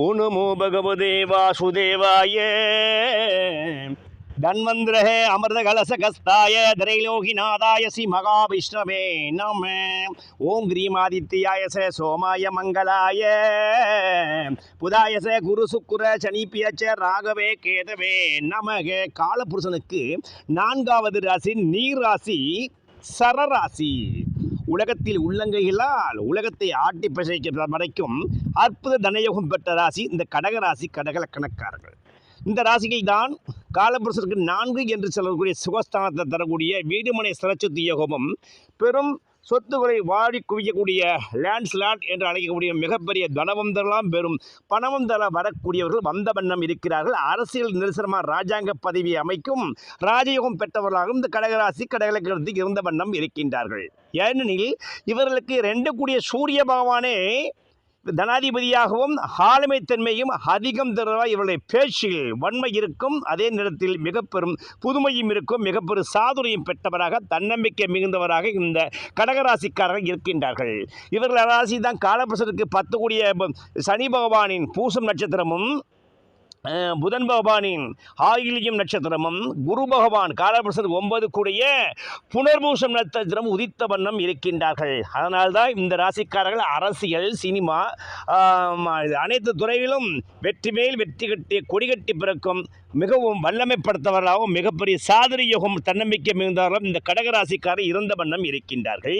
ஓ நமோ பகவதே வாசுதேவாய தன்வந்திரஹே அமிர்த கலச கஸ்தாய திரைலோகிநாதாய ஸ்ரீ மகாவிஷ்ணவே நம ஓம் கிரீமாதித்யாய ச சோமாய மங்களாய புதாய ச குரு சுக்குர சனிப்பியச்ச ராகவே கேதவே நமக காலபுருஷனுக்கு நான்காவது ராசி நீர் ராசி சரராசி। உலகத்தில் உள்ளங்கைகளால் உலகத்தை ஆட்டி பிசைக்கிற வரைக்கும் அற்புத தனயோகம் பெற்ற ராசி இந்த கடக ராசி கடகலக்கணக்காரர்கள். இந்த ராசியில் தான் காலபுருஷருக்கு நான்கு என்று சொல்லக்கூடிய சுகஸ்தானத்தை தரக்கூடிய வீடுமனை சிறச்சத்து யோகமும் பெரும் சொத்துக்களை வாடி குவிக்கக்கூடிய லேண்ட்ஸ்லாட் என்று அழைக்கக்கூடிய மிகப்பெரிய தனவந்தரெல்லாம் பெறும் பணமும் தர வரக்கூடியவர்கள் வந்த வண்ணம் இருக்கிறார்கள். அரசியல் நிரசனமாக ராஜாங்க பதவியை அமைக்கும் ராஜயோகம் பெற்றவர்களாகவும் இந்த கடகராசி கடகலக்கணத்தில் இருந்த வண்ணம் இருக்கின்றார்கள். ஏனெனில் இவர்களுக்கு ரெண்டு கூடிய சூரிய பகவானே தனாதிபதியாகவும் ஆளுமைத்தன்மையும் அதிகம் தருவாய் இவருடைய பேச்சில் வன்மை இருக்கும். அதே நேரத்தில் மிக பெரும் புதுமையும் இருக்கும். மிக பெரும் பெற்றவராக தன்னம்பிக்கை மிகுந்தவராக இந்த கடகராசிக்காரர்கள் இருக்கின்றார்கள். இவர்கள் ராசி தான் காலபுருஷனுக்கு பத்து கூடிய சனி பகவானின் பூசம் நட்சத்திரமும் புதன் பகவானின் ஆயிலியம் நட்சத்திரமும் குரு பகவான் காலபுருஷன் ஒன்பது கூடிய புனர்பூசம் நட்சத்திரம் உதித்த வண்ணம் இருக்கின்றார்கள். அதனால்தான் இந்த ராசிக்காரர்கள் அரசியல் சினிமா அனைத்து துறையிலும் வெற்றி மேல் வெற்றி கட்டி கொடி கட்டி பிறக்கும் மிகவும் வல்லமைப்படுத்தவர்களாகவும் மிகப்பெரிய சாதனை யோகம் தன்னம்பிக்கை மிகுந்தவர்களும் இந்த கடகராசிக்காரர் இருந்த வண்ணம் இருக்கின்றார்கள்.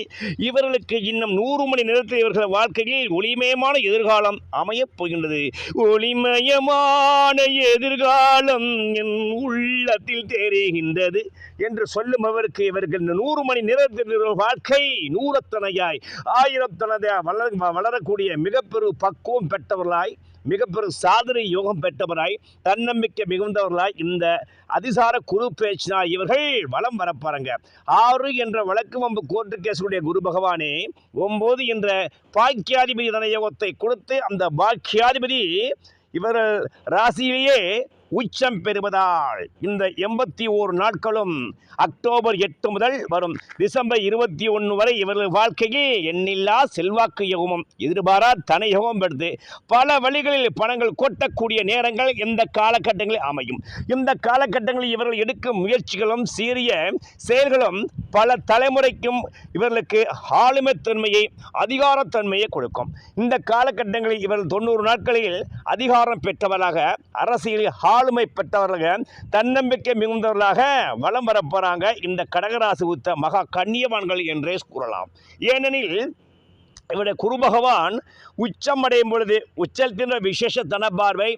இவர்களுக்கு இன்னும் நூறு மணி நேரத்தில் இவர்கள் வாழ்க்கையில் ஒளிமயமான எதிர்காலம் அமையப் போகின்றது. ஒளிமயமான எதிர்காலம் என் உள்ளத்தில் தெரிகின்றது என்று சொல்லும் அவருக்கு இவர்கள் இந்த நூறு மணி நேரத்தில் இவர்கள் வாழ்க்கை நூறத்தனையாய். ஆயிரத்தனதையாய் வளர வளரக்கூடிய மிகப்பெரு பக்குவம் பெற்றவர்களாய் மிகப்பெரும் சாதனை யோகம் பெற்றவராய் தன்னம்பிக்கை மிகுந்தவர்களாய் இந்த அதிசார குரு பேச்சினா இவர்கள் வலம் வரப்பாருங்க ஆறு என்ற வழக்கு வம்பு கோர்ட்டு கேஸுடைய குரு பகவானே ஒன்பது என்ற பாக்கியாதிபதி தனயோகத்தை கொடுத்து அந்த பாக்கியாதிபதி இவர்கள் ராசியிலேயே உச்சம் பெறுவதால் இந்த எண்பத்தி ஓரு நாட்களும் அக்டோபர் எட்டு முதல் வரும் டிசம்பர் இருபத்தி ஒன்று வரை இவர்கள் வாழ்க்கையில் எண்ணில்லா செல்வாக்கு யோகமும் எதிர்பாரா தன யோகம் பெற்று பல வழிகளில் பணங்கள் கொட்டக்கூடிய நேரங்கள் இந்த காலகட்டங்களில் அமையும். இந்த காலகட்டங்களில் இவர்கள் எடுக்கும் முயற்சிகளும் சீரிய செயல்களும் பல தலைமுறைக்கும் இவர்களுக்கு ஆளுமைத்தன்மையை அதிகாரத்தன்மையை கொடுக்கும். இந்த காலகட்டங்களில் இவர்கள் தொண்ணூறு நாட்களில் அதிகாரம் பெற்றவராக அரசியலில் ஆளுமை பெற்றவர்கள் தன்னம்பிக்கை மிகுந்தவர்களாக வலம் வர போகிறாங்க இந்த கடகராசி உத்த மகா கண்ணியவான்கள் என்றே கூறலாம். ஏனெனில் இவருடைய குருபகவான் உச்சம் அடையும் பொழுது உச்சத்தின்ற விசேஷ தன பார்வை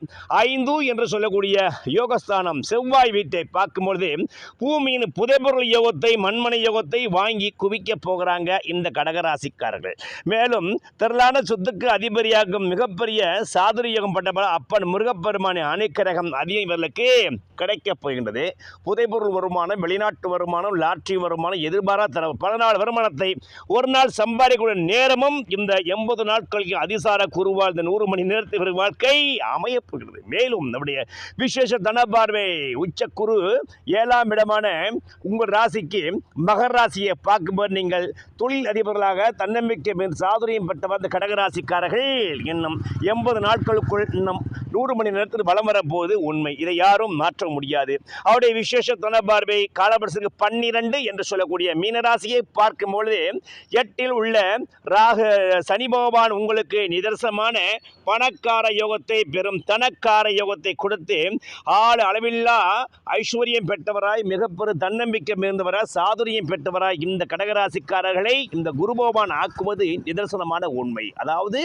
ஐந்து என்று சொல்லக்கூடிய யோகஸ்தானம் செவ்வாய் வீட்டை பார்க்கும் பொழுது பூமியின் புதைபொருள் யோகத்தை மண்மனை யோகத்தை வாங்கி குவிக்க போகிறாங்க இந்த கடகராசிக்காரர்கள் மேலும் திரளான சொத்துக்கு அதிபதியாகும் மிகப்பெரிய சாதுரி யோகம் பட்ட அப்பன் முருகப்பெருமானை அணைக்கரகம் அதிகம் இவர்களுக்கு கிடைக்கப் போகின்றது புதைபொருள் வருமானம் வெளிநாட்டு வருமானம் லாட்ரி வருமானம் எதிர்பாராத பல நாள் வருமானத்தை ஒரு நாள் சம்பாதிக்கூடிய நேரமும் இந்த எண்பது நாட்களுக்கு அதிசார குருவால் இந்த நூறு மணி நேரத்தில் வாழ்க்கை அமையப்போகிறது. மேலும் நம்முடைய விசேஷ தன பார்வை உச்ச குரு ஏழாம் இடமான உங்கள் ராசிக்கு மகர ராசியை பார்க்கும்போது நீங்கள் தொழில் அதிபர்களாக தன்னம்பிக்கை மீது சாதுரியம் பெற்ற வந்த கடகராசிக்காரர்கள். இன்னும் எண்பது நாட்களுக்குள் இன்னும் நூறு மணி நேரத்தில் வளம் வரப்போது உண்மை. இதை யாரும் மாற்ற முடியாது. அவருடைய விசேஷ தன பார்வை காலபரசுக்கு பன்னிரண்டு என்று சொல்லக்கூடிய மீனராசியை பார்க்கும் பொழுது எட்டில் உள்ள ராகு சனி பகவான் உங்களுக்கு நிதர்சனமான பணக்கார யோகத்தை பெறும் தனக்கார யோகத்தை கொடுத்து ஆள் அளவில்லா ஐஸ்வர்யம் பெற்றவராய் மிகப்பெரும் தன்னம்பிக்கை மிகுந்தவராய் சாதுரியம் பெற்றவராய் இந்த கடகராசிக்காரர்களை இந்த குரு பகவான் ஆக்குவது நிதர்சனமான உண்மை. அதாவது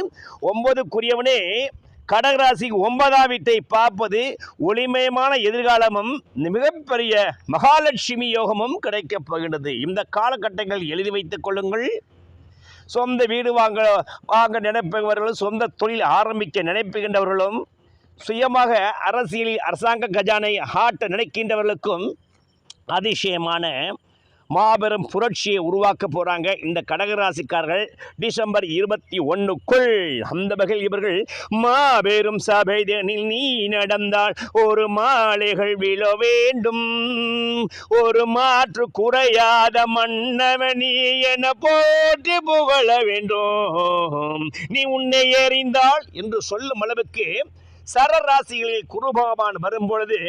ஒன்பதுக்குரியவனே கடகராசி ஒன்பதாம் வீட்டை பார்ப்பது ஒளிமயமான எதிர்காலமும் மிகப்பெரிய மகாலட்சுமி யோகமும் கிடைக்கப் போகின்றது. இந்த காலகட்டங்கள் எழுதி வைத்துக் கொள்ளுங்கள். சொந்த வீடு வாங்க வாங்க நினைப்பவர்களும் சொந்த தொழில் ஆரம்பிக்க நினைப்புகின்றவர்களும் சுயமாக அரசியலில் அரசாங்க கஜானை ஹாட்ட நினைக்கின்றவர்களுக்கும் அதிசயமான மாபெரும் புரட்சியை உருவாக்க போகிறாங்க இந்த கடகராசிக்காரர்கள் டிசம்பர் இருபத்தி ஒன்றுக்குள் அந்த வகையில் இவர்கள் மாபெரும் சபைதனில் நீ நடந்தால் ஒரு மாலைகள் விழ வேண்டும். ஒரு மாற்று குறையாத மன்னவனி என போற்றி புகழ வேண்டும். நீ உன்னை எறிந்தாள் என்று சொல்லும் அளவுக்கு சரராசிகளில் குருபகவான் வரும் வரும்பொழுது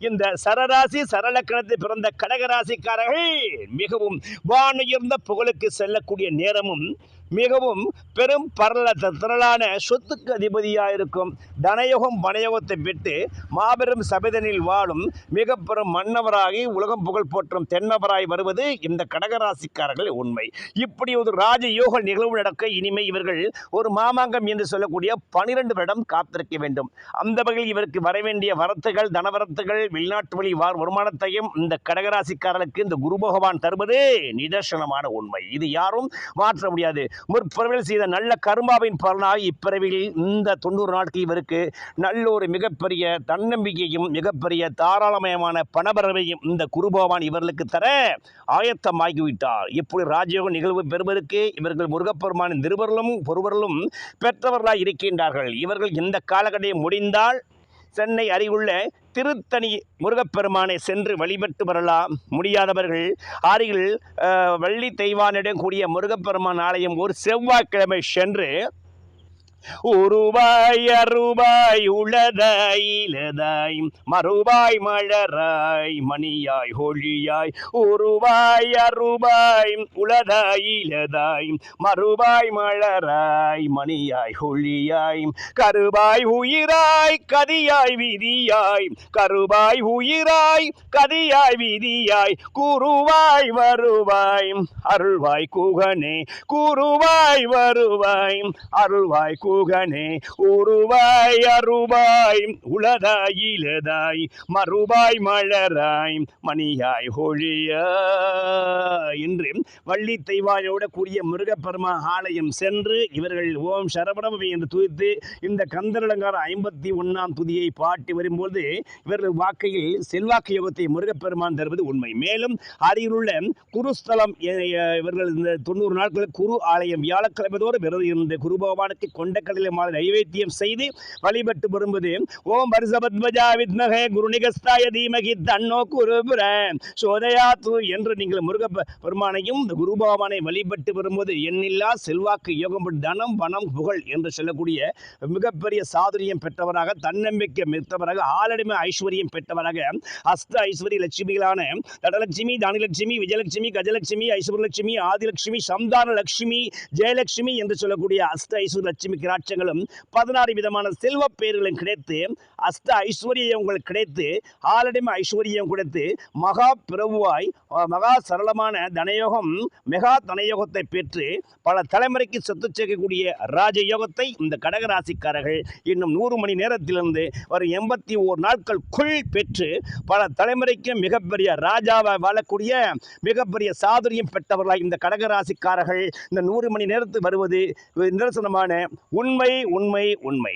இந்த சரராசி சரலக்கணத்தில் பிறந்த கடகராசிக்காரர்கள் மிகவும் வானுயர்ந்த புகழுக்கு செல்லக்கூடிய நேரமும் மிகவும் பெரும் பரல திரளான சொத்துக்கு அதிபதியாக இருக்கும் தனயோகம் வனயோகத்தை விட்டு மாபெரும் சபைதனில் வாழும் மிக பெரும் மன்னவராகி உலகம் புகழ் போற்றும் தென்னவராய் வருவது இந்த கடகராசிக்காரர்கள் உண்மை. இப்படி ஒரு ராஜயோக நிகழ்வு நடக்க இனிமே இவர்கள் ஒரு மாமாங்கம் என்று சொல்லக்கூடிய பனிரெண்டு வருடம் காத்திருக்க வேண்டும். அந்த வகையில் இவருக்கு வரவேண்டிய வரத்துகள் தனவரத்துகள் வெளிநாட்டு வழி வார் வருமானத்தையும் இந்த கடகராசிக்காரர்களுக்கு இந்த குரு பகவான் தருவது நிதர்சனமான உண்மை. இது யாரும் மாற்ற முடியாது. முற்பிறவில் செய்த நல்ல கருமாவின் பலனாக இப்பிறவியில் இந்த தொண்ணூறு நாட்கள் இவருக்கு நல்ல ஒரு மிகப்பெரிய தன்னம்பிக்கையும் மிகப்பெரிய தாராளமயமான பணபரவையும் இந்த குருபவான் இவர்களுக்கு தர ஆயத்தமாகிவிட்டார். இப்படி ராஜயோக நிகழ்வு பெறுவதற்கு இவர்கள் முருகப்பெருமானின் திருவருளும் பொறுவர்களும் பெற்றவர்களாக இருக்கின்றார்கள். இவர்கள் இந்த காலகட்டம் முடிந்தால் சென்னை அருகுள்ள திருத்தணி முருகப்பெருமானை சென்று வழிபட்டு வரலாம். முடியாதவர்கள் அருகில் வள்ளி தெய்வானிடம் கூடிய முருகப்பெருமான் ஆலயம் ஒரு செவ்வாய்க்கிழமை சென்று உருவாய் அருவாய் உளதாய் இலதாய் மறுவாய் மலராய் மணியாய் ஒளியாய் உருவாய் அருவாய் உளதாய் இலதாய் மறுவாய் மலராய் மணியாய் ஒளியாய் கருவாய் உயிராய் கதியாய் விதியாய். கருவாய் உயிராய் கதியாய் விதியாய். குருவாய் வருவாய் அருள்வாய் குகனே. குருவாய் வருவாய் அருள்வாய் கு முருகனே உருவாய் அருவாய் உளதாய் இலதாய் மறுவாய் மலராய் மணியாய் ஒழியாய் என்று வள்ளி தெய்வாயோட கூடிய முருகப்பெருமா ஆலயம் சென்று இவர்கள் ஓம் சரவணபவி என்று துதித்து இந்த கந்தரலங்கார ஐம்பத்தி ஒன்றாம் துதியை பாட்டி வரும்போது இவர்கள் வாக்கையில் செல்வாக்கு யோகத்தை முருகப்பெருமான் தருவது உண்மை. மேலும் அருகிலுள்ள குருஸ்தலம் இவர்கள் இந்த தொண்ணூறு நாட்கள் குரு ஆலயம் வியாழக்கிழமைதோறும் விரதம் இருந்த குரு பகவானுக்கு கொண்டக்கடலை மாலை நைவேத்தியம் செய்து வழிபட்டு வரும்போது. ஓம் வருஷபத்மஜா வித்மகே குருநிகஸ்தாய தீமகி தன்னோ குருபுர. சோதயாத்து என்று நீங்கள் முருக பெருமானையும் இந்த வழிபட்டு வரும்போது எண்ணில்லா செல்வாக்கு யோகம் தனம் பணம் புகழ் என்று சொல்லக்கூடிய மிகப்பெரிய சாதுரியம் பெற்றவராக தன்னம்பிக்கை மிக்கவராக ஆளடிமை ஐஸ்வர்யம் பெற்றவராக அஸ்த ஐஸ்வர்ய லட்சுமிகளான தடலட்சுமி தானிலட்சுமி விஜயலட்சுமி கஜலட்சுமி ஐஸ்வர்யலட்சுமி ஆதிலட்சுமி சந்தான லட்சுமி ஜெயலட்சுமி என்று சொல்லக்கூடிய அஸ்த ஐஸ்வர்ய லட்சுமிக்கு கிராட்சங்களும் பதினாறு விதமான செல்வ பெயர்களும் கிடைத்து அஷ்ட ஐஸ்வர்யம் உங்களுக்கு கிடைத்து ஆலடிமை ஐஸ்வர்யம் கிடைத்து மகா பிரபுவாய் மகா சரளமான தனயோகம் மெகா தனயோகத்தை பெற்று பல தலைமுறைக்கு சொத்து சேர்க்கக்கூடிய ராஜயோகத்தை இந்த கடகராசிக்காரர்கள் இன்னும் நூறு மணி நேரத்திலிருந்து ஒரு எண்பத்தி ஓர் நாட்களுக்குள் பெற்று பல தலைமுறைக்கு மிகப்பெரிய ராஜாவை வாழக்கூடிய மிகப்பெரிய சாதுரியம் பெற்றவர்களாக இந்த கடகராசிக்காரர்கள் இந்த நூறு மணி நேரத்தில் வருவது நிதர்சனமான உண்மை உண்மை உண்மை.